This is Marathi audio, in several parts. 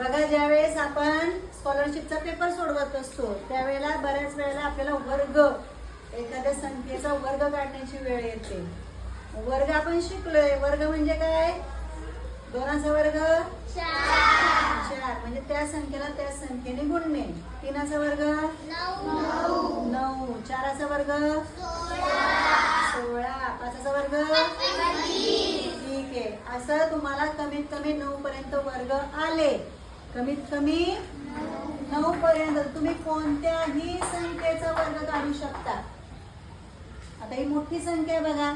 बघा ज्यावेळेस आपण स्कॉलरशिपचा पेपर सोडवत असतो त्यावेळेला बऱ्याच वेळेला आपल्याला वर्ग एखाद्या संख्येचा वर्ग काढण्याची वेळ येते. वर्ग आपण शिकलोय. वर्ग म्हणजे काय? दोनाचा वर्ग? चार. म्हणजे त्या संख्येला त्या संख्येने गुणणे. तीनाचा वर्ग? नऊ. चाराचा वर्ग? सोळा. पाचाचा वर्ग? ठीक आहे. असं तुम्हाला कमीत कमी नऊ पर्यंत वर्ग आले. कमीत कमी नऊ पर्यंत. तुम्ही कोणत्याही संख्येचा वर्ग काढू शकता. आता ही मोठी संख्या आहे बघा.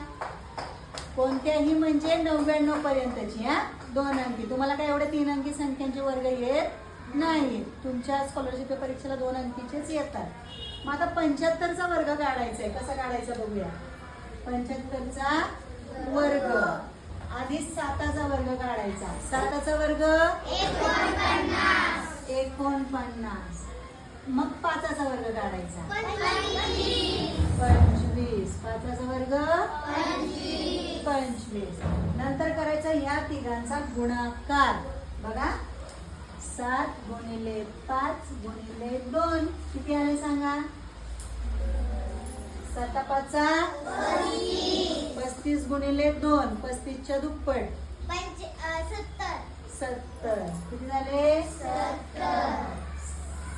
कोणत्याही म्हणजे नव्याण्णव पर्यंतची हा? दोन अंकी. तुम्हाला काय एवढे तीन अंकी संख्यांचे वर्ग येत नाही तुमच्या स्कॉलरशिपच्या परीक्षेला दोन अंकीचेच येतात. मग आता पंच्याहत्तरचा वर्ग काढायचा आहे कसा काढायचा बघूया. पंच्याहत्तरचा वर्ग. आधी साताचा वर्ग काढायचा. साताचा वर्ग. एकोणपन्नास मग पाचाचा वर्ग काढायचा. पंचवीस. पाचाचा वर्ग पंचवीस. नंतर करायचा ह्या तिघांचा गुणाकार. बघा. सात गुणिले पाच गुणिले दोन. किती आले सांगा? साता पाचा पस्तीस गुणिले दोन. पस्तीसच्या दुप्पट. सत्तर. किती झाले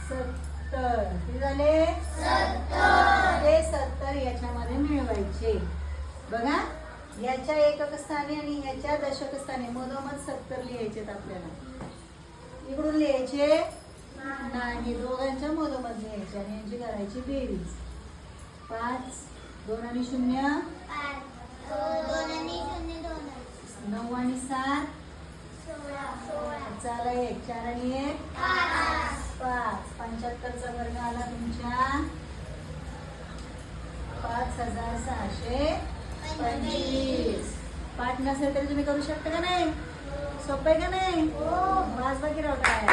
सत्तर किती झाले ते सत्तर याच्यामध्ये मिळवायचे. बघा याच्या एकक स्थानी आणि याच्या दशक स्थानी मधोमध सत्तर लिहायचेत आपल्याला. इकडून लिहायचे नाही दोघांच्या मधोमध लिहायचे आणि यांची करायची बेरीज. पाच दोन आणि शून्य. नऊ आणि सात. चाला एक चार आणि एक. पाच. पंच्याहत्तरचा वर्ग आला तुमच्या. पाच हजार सहाशे पंचवीस. पाठ नसेल तरी तुम्ही करू शकता का नाही? सोपं आहे का नाही? वाजवा की राव काय